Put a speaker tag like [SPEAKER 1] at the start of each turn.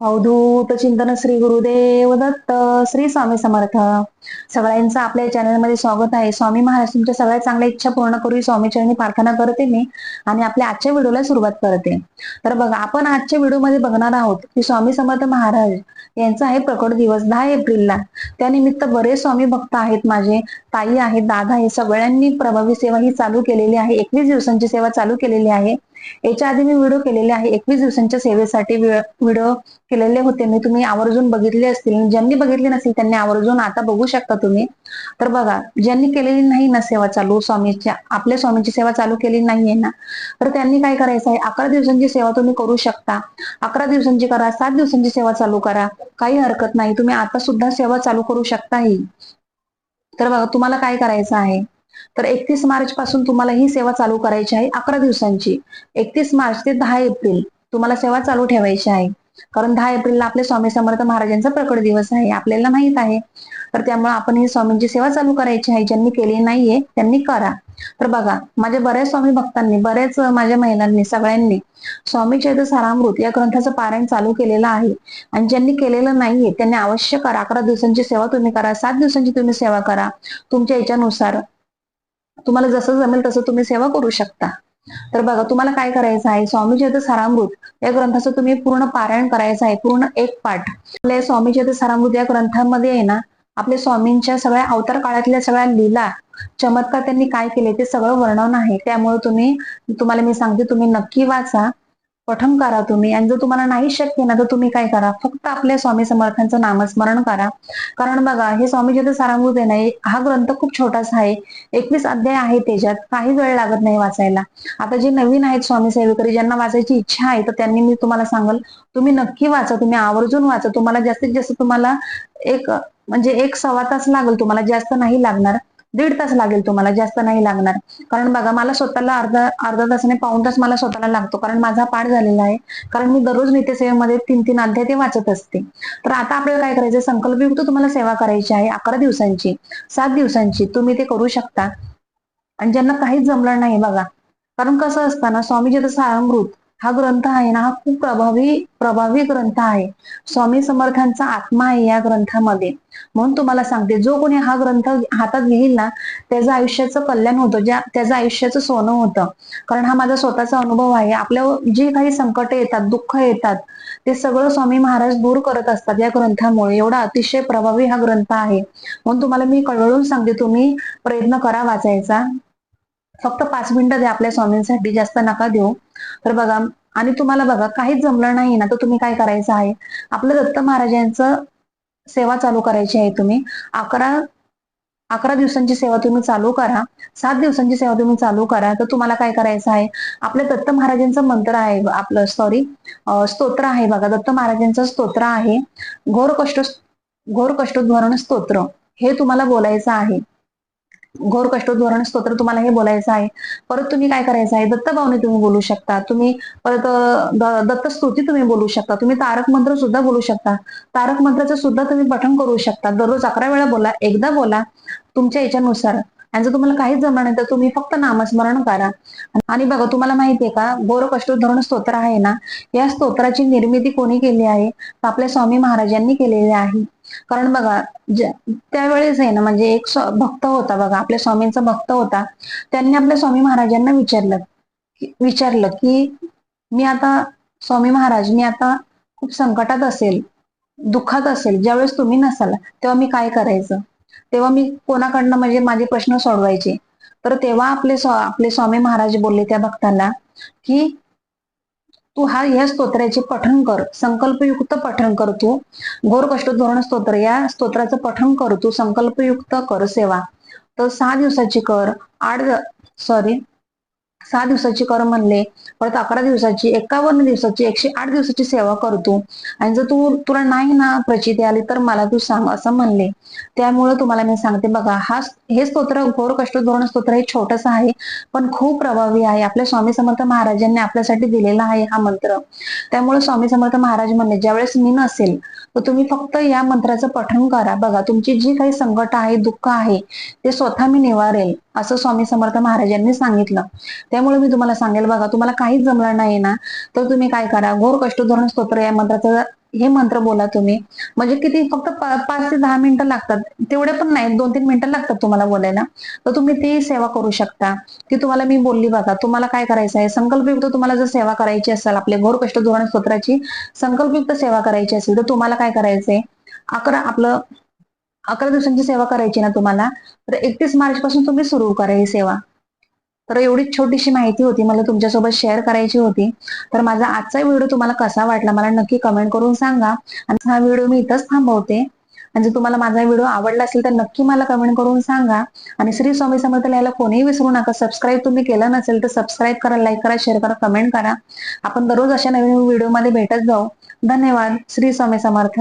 [SPEAKER 1] अवधूत चिंतन श्री गुरुदेव दत्त श्री स्वामी समर्थ. सगळ्यांचं आपल्या चॅनलमध्ये स्वागत आहे. स्वामी महाराज तुमच्या सगळ्या चांगल्या इच्छा पूर्ण करू स्वामी चरणी प्रार्थना करते मी आणि आपल्या आजच्या व्हिडिओला सुरुवात करते. तर बघा आपण आजच्या व्हिडिओमध्ये बघणार आहोत की स्वामी समर्थ महाराज यांचा आहे प्रकट दिवस दहा एप्रिलला. त्यानिमित्त बरेच स्वामी भक्त आहेत माझे ताई आहेत दादा आहे सगळ्यांनी प्रभावी सेवा ही चालू केलेली आहे. एकवीस दिवसांची सेवा चालू केलेली आहे. याच्या आधी मी व्हिडिओ केलेले आहे. एकवीस दिवसांच्या सेवेसाठी व्हिडिओ केलेले होते. मी तुम्ही आवर्जून बघितले असतील. ज्यांनी बघितले नसेल त्यांनी आवर्जून आता बघू शकता तुम्ही. तर बघा ज्यांनी केलेली नाही ना सेवा चालू स्वामीच्या आपल्या स्वामीची सेवा चालू केली नाहीये ना तर त्यांनी काय करायचं आहे? अकरा दिवसांची सेवा तुम्ही करू शकता. अकरा दिवसांची करा सात दिवसांची सेवा चालू करा. काही हरकत नाही. तुम्ही आता सुद्धा सेवा चालू करू शकता ही तर बघा तुम्हाला काय करायचं आहे? तर एकतीस मार्च पासून तुम्हाला ही सेवा चालू करायची आहे अकरा दिवसांची. एकतीस मार्च ते दहा एप्रिल तुम्हाला सेवा चालू ठेवायची आहे. कारण दहा एप्रिलला आपले स्वामी समर्थ महाराजांचा प्रकट दिवस आहे आपल्याला माहीत आहे. तर त्यामुळे आपण ही स्वामींची सेवा चालू करायची आहे ज्यांनी केली नाहीये त्यांनी करा. तर बघा माझ्या बऱ्याच स्वामी भक्तांनी बऱ्याच माझ्या महिलांनी सगळ्यांनी स्वामी चैत्र सारामृत या ग्रंथाचं पारायण चालू केलेलं आहे. आणि ज्यांनी केलेलं नाहीये त्यांनी अवश्य करा. अकरा दिवसांची सेवा तुम्ही करा सात दिवसांची तुम्ही सेवा करा. तुमच्या याच्यानुसार तुम्हाला जसं जमेल तसं तुम्ही सेवा करू शकता. तर बघा तुम्हाला काय करायचं आहे? स्वामी चैत्र सारामृत या ग्रंथाचं तुम्ही पूर्ण पारायण करायचं आहे पूर्ण एक पाठ. आपल्या स्वामी चैत्र सारामृत या ग्रंथामध्ये आहे ना आपल्या स्वामींच्या सगळ्या अवतार काळातल्या सगळ्या लीला चमत्कार त्यांनी काय केले ते सगळं वर्णन आहे. त्यामुळे तुम्ही तुम्हाला मी सांगते तुम्ही नक्की वाचा. पठण करा तुम्ही. आणि जर तुम्हाला नाही शक्य ना तर तुम्ही काय करा? फक्त आपल्या स्वामी समर्थांचं नामस्मरण करा. कारण बघा हे स्वामीचे सारामृत आहे नाही हा ग्रंथ खूप छोटासा आहे. एकवीस अध्याय आहे त्याच्यात. काही वेळ लागत नाही वाचायला. आता जे नवीन आहेत स्वामी सेवेकरी ज्यांना वाचायची इच्छा आहे तर त्यांनी मी तुम्हाला सांगल तुम्ही नक्की वाचा. तुम्ही आवर्जून वाचा. तुम्हाला जास्तीत जास्त तुम्हाला एक म्हणजे एक सव्वा तास लागेल. तुम्हाला जास्त नाही लागणार. दीड तास लागेल तुम्हाला जास्त नाही लागणार. कारण बघा मला स्वतःला अर्धा अर्धा तासाने पाऊन तास मला स्वतःला लागतो. कारण माझा पाठ झालेला आहे. कारण मी दररोज नित्यसेवेमध्ये तीन तीन अध्याय ते वाचत असते. तर आता आपल्याला काय करायचं संकल्पयुक्त तुम्हाला सेवा करायची आहे अकरा दिवसांची सात दिवसांची. तुम्ही ते करू शकता. आणि ज्यांना काहीच जमलं नाही बघा. कारण कसं असतं ना स्वामीजी जसं अमृत हा ग्रंथ आहे ना हा खूप प्रभावी प्रभावी ग्रंथ आहे. स्वामी समर्थांचा आत्मा आहे या ग्रंथामध्ये. म्हणून तुम्हाला सांगते जो कोणी हा ग्रंथ हातात घेईल ना त्याचं आयुष्याचं कल्याण होतं ज्या त्याचं आयुष्याचं सोनं होतं. कारण हा माझा स्वतःचा अनुभव आहे. आपल्या जे काही संकट येतात दुःख येतात ते सगळं स्वामी महाराज दूर करत असतात या ग्रंथामुळे. एवढा अतिशय प्रभावी हा ग्रंथ आहे. म्हणून तुम्हाला मी कळवळून सांगते तुम्ही प्रयत्न करा वाचायचा. फक्त पाच मिनिटं द्या आपल्या स्वामींसाठी जास्त नका देऊ. तर बघा आणि तुम्हाला बघा काहीच जमलं नाही ना तर तुम्ही काय करायचं आहे? आपलं दत्त महाराजांचं सेवा चालू करायची आहे तुम्ही. अकरा अकरा दिवसांची सेवा तुम्ही चालू करा. सात दिवसांची सेवा तुम्ही चालू करा. तर तुम्हाला काय करायचं आहे? आपल्या दत्त महाराजांचं मंत्र आहे आपलं सॉरी स्तोत्र आहे बघा. दत्त महाराजांचं स्तोत्र आहे. घोर कष्ट घोर कष्टोद्वरण स्तोत्र. हे तुम्हाला बोलायचं आहे. घोर कष्टोद्वरण स्तोत्र तुम्हाला हे बोलायचं आहे. परत तुम्ही काय करायचं आहे? दत्तभावने तुम्ही बोलू शकता. तुम्ही परत दत्त स्तुती तुम्ही बोलू शकता. तुम्ही तारक मंत्र सुद्धा बोलू शकता. तारक मंत्राचं सुद्धा तुम्ही पठण करू शकता. दररोज अकरा वेळा बोला एकदा बोला तुमच्या याच्यानुसार. आणि जर तुम्हाला काहीच जमणार नाही तर तुम्ही फक्त नामस्मरण करा. आणि बघा तुम्हाला माहितीये का? गोर धरण स्तोत्र आहे ना? या स्तोत्राची निर्मिती कोणी केली आहे? आपल्या स्वामी महाराजांनी केलेली आहे. कारण बघा त्यावेळेस आहे ना म्हणजे एक भक्त होता बघा आपल्या स्वामींचा भक्त होता. त्यांनी आपल्या स्वामी महाराजांना विचारलं विचारलं की मी आता स्वामी महाराज मी आता खूप संकटात असेल दुःखात असेल ज्यावेळेस तुम्ही नसाल तेव्हा मी काय करायचं? तेव्हा मी कोणाकडनं म्हणजे माझे प्रश्न सोडवायचे. तर तेव्हा आपले आपले स्वामी महाराज बोलले त्या भक्तांना की तू हा या स्तोत्राचे पठण कर. संकल्पयुक्त पठण कर तू. घोर कष्ट धोरण स्तोत्र. या स्तोत्राचं पठण कर तू. संकल्पयुक्त कर सेवा. तर सहा दिवसाची कर. आठ सॉरी सहा दिवसाची कर म्हणले परत अकरा दिवसाची एकावन्न दिवसाची एकशे आठ दिवसाची सेवा करतो. आणि जर तू तुला नाही ना प्रचिती आली तर मला तू सांग असं म्हणले. त्यामुळे तुम्हाला मी सांगते बघा हा हे स्तोत्र घोर कष्ट धोरण स्तोत्र हे छोटस आहे पण खूप प्रभावी आहे. आपल्या स्वामी समर्थ महाराजांनी आपल्यासाठी दिलेला आहे हा मंत्र. त्यामुळे स्वामी समर्थ महाराज म्हणले ज्यावेळेस मी नसेल तर तुम्ही फक्त या मंत्राचं पठण करा. बघा तुमची जी काही संकट आहे दुःख आहे ते स्वतः मी निवारेल. असं स्वामी समर्थ महाराजांनी सांगितलं. त्यामुळे मी तुम्हाला सांगेल बघा तुम्हाला काहीच जमलं नाही ना तर तुम्ही काय करा घोर कष्ट धोरण स्तोत्र या मंत्राचं हे मंत्र बोला तुम्ही. म्हणजे किती फक्त पाच ते दहा मिनिटं लागतात. तेवढे पण नाही दोन तीन मिनिटं लागतात तुम्हाला बोलायला. तर तुम्ही ती सेवा करू शकता. ती तुम्हाला मी बोलली बघा तुम्हाला काय करायचं आहे? संकल्पयुक्त तुम्हाला जर सेवा करायची असेल आपल्या घोर कष्ट धोरण स्तोत्राची संकल्पयुक्त सेवा करायची असेल तर तुम्हाला काय करायचंय? अकरा आपलं अकरा दिवसांची सेवा करायची ना तुम्हाला तर एकतीस मार्च पासून तुम्ही सुरू करा ही सेवा. तर एवढी छोटीशी माहिती होती मला तुमच्यासोबत शेअर करायची होती. तर माझा आजचा व्हिडिओ तुम्हाला कसा वाटला मला नक्की कमेंट करून सांगा. आणि हा व्हिडिओ मी इथंच थांबवते. आणि जर तुम्हाला माझा व्हिडिओ आवडला असेल तर नक्की मला कमेंट करून सांगा. आणि श्री स्वामी समर्थ लिहायला कोणीही विसरू नका. सबस्क्राईब तुम्ही केलं नसेल तर सबस्क्राईब करा लाईक करा शेअर करा कमेंट करा. आपण दररोज अशा नवीन व्हिडिओमध्ये भेटत जाऊ. धन्यवाद. श्री स्वामी समर्थ.